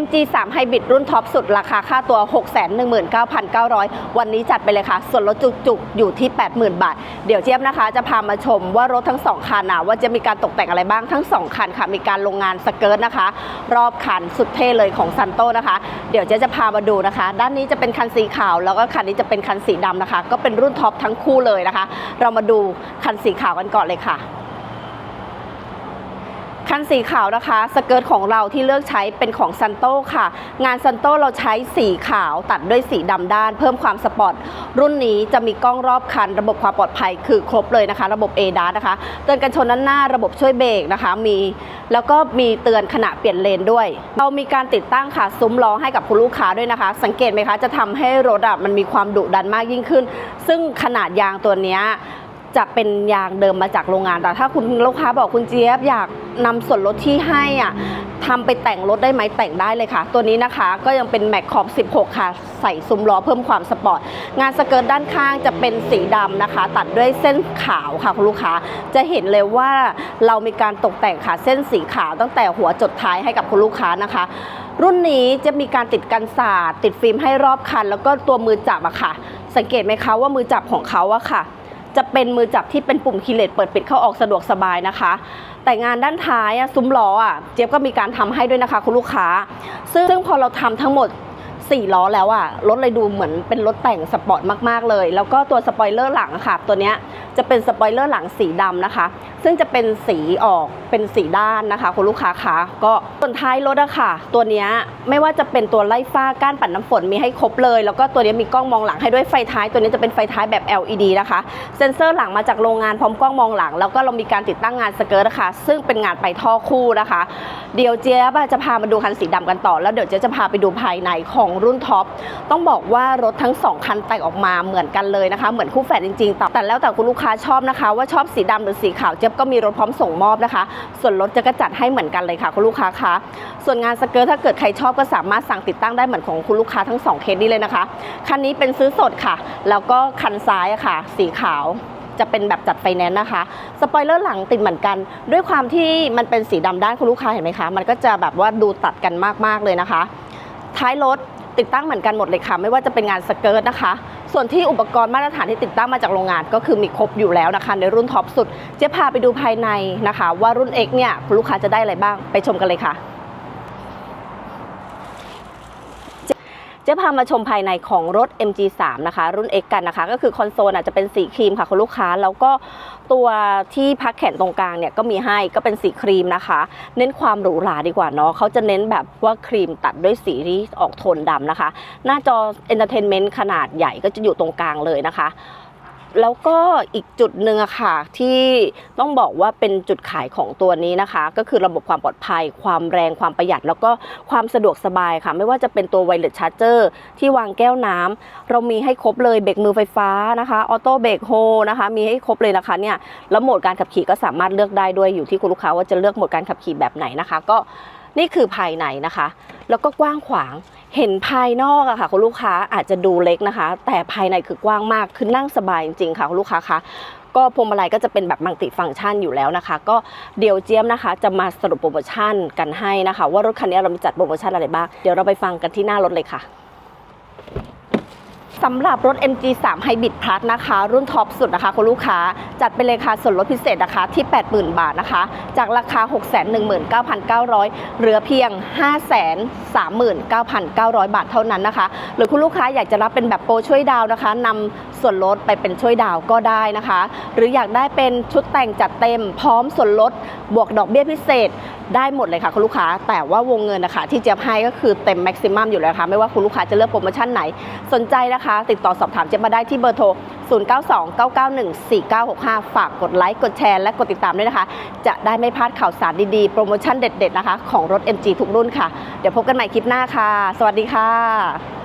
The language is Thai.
MG3 Hybrid รุ่นท็อปสุดราคาค่าตัว 619,900 วันนี้จัดไปเลยค่ะ ส่วนลดจุกๆ อยู่ที่ 80,000 บาท เดี๋ยวเจี๊ยบนะคะ จะพามาชมว่ารถทั้ง 2 คันนะว่าจะมีการตกแต่งอะไรบ้างทั้ง 2 คันค่ะ มีการลงงานสเกิร์ตนะคะ รอบคันสุดเท่เลยของซันโตนะคะ เดี๋ยวเจ๊จะพามาดูนะคะ ด้านนี้จะเป็นคันสีขาว แล้วก็คันนี้จะเป็นคันสีดำนะคะ ก็เป็นรุ่นท็อปทั้งคู่เลยนะคะ เรามาดูคันสีขาวกันก่อนเลยค่ะ คันสีขาวนะคะ สเกิร์ตของเราที่เลือกใช้เป็นของซันโตค่ะ งานซันโตเราใช้สีขาวตัดด้วยสีดำด้าน เพิ่มความสปอร์ตรุ่นนี้จะมีกล้องรอบคัน ระบบความปลอดภัยคือครบเลยนะคะ ระบบ a d a s นะคะเตือนกันชนด้านหน้าระบบช่วยเบรกนะคะ มีแล้วก็มีเตือนขณะเปลี่ยนเลนด้วย เรามีการติดตั้งค่ะซุ้มล้อให้กับคุณลูกค้าด้วยนะคะ สังเกตไหมคะจะทำให้รถอะมันมีความดุดันมากยิ่งขึ้น ซึ่งขนาดยางตัวเนี้ย จะเป็นยางเดิมมาจากโรงงาน แต่ถ้าคุณลูกค้าบอกคุณเจี๊ยบอยากนำส่วนลดที่ให้อะทำไปแต่งรถได้ไหมแต่งได้เลยค่ะ ตัวนี้นะคะก็ยังเป็นแม็กขอบ 16 ค่ะ ใส่ซุ้มล้อเพิ่มความสปอร์ต งานสเกิร์ตด้านข้างจะเป็นสีดำนะคะ ตัดด้วยเส้นขาวค่ะคุณลูกค้าจะเห็นเลยว่าเรามีการตกแต่งค่ะเส้นสีขาวตั้งแต่หัวจดท้ายให้กับคุณลูกค้านะคะ รุ่นนี้จะมีการติดกันศาสตร์ติดฟิล์มให้รอบคัน แล้วก็ตัวมือจับอะค่ะ สังเกตไหมคะว่ามือจับของเขาอะค่ะ จะเป็นมือจับที่เป็นปุ่มคีย์เลสเปิดปิดเข้าออกสะดวกสบายนะคะ แต่งานด้านท้ายอะซุ้มล้ออะเจี๊ยบก็มีการทำให้ด้วยนะคะคุณลูกค้า ซึ่งพอเราทำทั้งหมด 4 ล้อแล้วอะรถเลยดูเหมือนเป็นรถแต่งสปอร์ตมากๆเลย แล้วก็ตัวสปอยเลอร์หลังอะค่ะ ตัวเนี้ยจะเป็นสปอยเลอร์หลังสีดำนะคะ ซึ่งจะเป็นสีออกเป็นสีด้านนะคะคุณลูกค้าคะก็ส่วนท้ายรถอะค่ะ ตัวเนี้ยไม่ว่าจะเป็นตัวไล่ฟ้าก้านปัดน้ำฝนมีให้ครบเลย แล้วก็ตัวนี้มีกล้องมองหลังให้ด้วยไฟท้าย ตัวนี้จะเป็นไฟท้ายแบบ LED นะคะ เซ็นเซอร์หลังมาจากโรงงานพร้อมกล้องมองหลัง แล้วก็เรามีการติดตั้งงานสเกิร์ตนะคะซึ่งเป็นงานไปท่อคู่นะคะ เดี๋ยวเจ๊จะพามาดูคันสีดำกันต่อ แล้วเดี๋ยวเจ๊จะพาไปดูภายในของรุ่นท็อปต้องบอกว่ารถทั้งสองคันแต่งออกมาเหมือนกันเลยนะคะ เหมือนคู่แฝดจริงๆ แต่แต่แล้วแต่คุณลูกค้าชอบนะคะ ว่าชอบสีดำหรือสีขาวเจ๊บก็มีรถพร้อมส่งมอบนะคะ ส่วนรถจะก็จัดให้เหมือนกันเลยค่ะ คุณลูกค้าคะส่วนงานสเกิร์ตถ้าเกิดใครชอบก็สามารถสั่งติดตั้งได้เหมือนของคุณลูกค้าทั้งสองเคสนี้เลยนะคะคันนี้เป็นซื้อสดค่ะ แล้วก็คันซ้ายอะค่ะ สีขาวจะเป็นแบบจัดไฟแนนซ์นะคะ สปอยเลอร์หลังติดเหมือนกัน ด้วยความที่มันเป็นสีดำด้านคุณลูกค้าเห็นไหมคะ มันก็จะแบบว่าดูตัดกันมาก ๆ เลยนะคะ ท้ายรถ ติดตั้งเหมือนกันหมดเลยค่ะ ไม่ว่าจะเป็นงานสเกิร์ตนะคะ ส่วนที่อุปกรณ์มาตรฐานที่ติดตั้งมาจากโรงงาน ก็คือมีครบอยู่แล้วนะคะ ในรุ่นท็อปสุด เจ๊พาไปดูภายในนะคะ ว่ารุ่น X เนี่ยคุณลูกค้าจะได้อะไรบ้างไปชมกันเลยค่ะ จะพามาชมภายในของรถ MG3 นะคะ รุ่น X กันนะคะ ก็คือคอนโซลอาจจะเป็นสีครีมค่ะคุณลูกค้า แล้วก็ตัวที่พักแขนตรงกลางเนี่ยก็มีให้ก็เป็นสีครีมนะคะ เน้นความหรูหราดีกว่าเนาะเขาจะเน้นแบบว่าครีมตัดด้วยสีที่ออกโทนดำนะคะ หน้าจอ Entertainment ขนาดใหญ่ก็จะอยู่ตรงกลางเลยนะคะ แล้วก็อีกจุดหนึ่งอะค่ะ ที่ต้องบอกว่าเป็นจุดขายของตัวนี้นะคะ ก็คือระบบความปลอดภัย ความแรงความประหยัด แล้วก็ความสะดวกสบายค่ะ ไม่ว่าจะเป็นตัวไวเลสชาร์เจอร์ที่วางแก้วน้ำเรามีให้ครบเลยเบรกมือไฟฟ้านะคะออโต้เบรกโฮนะคะ มีให้ครบเลยนะคะเนี่ยแล้วโหมดการขับขี่ก็สามารถเลือกได้ด้วยอยู่ที่คุณลูกค้าว่าจะเลือกโหมดการขับขี่แบบไหนนะคะ ก็นี่คือภายในนะคะ แล้วก็กว้างขวาง เห็นภายนอกอะค่ะคุณลูกค้าอาจจะดูเล็กนะคะ แต่ภายในคือกว้างมากคือนั่งสบายจริงๆค่ะคุณลูกค้าคะก็พวงมาลัยก็จะเป็นแบบมัลติฟังก์ชันอยู่แล้วนะคะ ก็เดี๋ยวเจี๊ยมนะคะ จะมาสรุปโปรโมชั่นกันให้นะคะ ว่ารถคันนี้เรามีจัดโปรโมชั่นอะไรบ้าง เดี๋ยวเราไปฟังกันที่หน้ารถเลยค่ะ สำหรับรถ MG3 Hybrid Plus นะคะ รุ่นท็อปสุดนะคะ คุณลูกค้าจัดไปเลยค่ะส่วนลดพิเศษนะคะที่ 80,000 บาทนะคะ จากราคา 619,900 เหลือเพียง 539,900 บาทเท่านั้นนะคะ หรือคุณลูกค้าอยากจะรับเป็นแบบโปรช่วยดาวนะคะนำส่วนลดไปเป็นช่วยดาวก็ได้นะคะ หรืออยากได้เป็นชุดแต่งจัดเต็มพร้อมส่วนลดบวกดอกเบี้ยพิเศษ ได้หมดเลยค่ะคุณลูกค้า แต่ว่าวงเงินนะคะที่เจี๊ยบให้ก็คือเต็มแม็กซิมัมอยู่แล้วค่ะ ไม่ว่าคุณลูกค้าจะเลือกโปรโมชั่นไหน สนใจนะคะ ติดต่อสอบถามเจี๊ยบมาได้ที่เบอร์โทร 0929914965 ฝากกดไลค์ กดแชร์และกดติดตามด้วยนะคะ จะได้ไม่พลาดข่าวสารดีๆ โปรโมชั่นเด็ดๆนะคะ ของรถ MG ทุกรุ่นค่ะ เดี๋ยวพบกันใหม่คลิปหน้าค่ะ สวัสดีค่ะ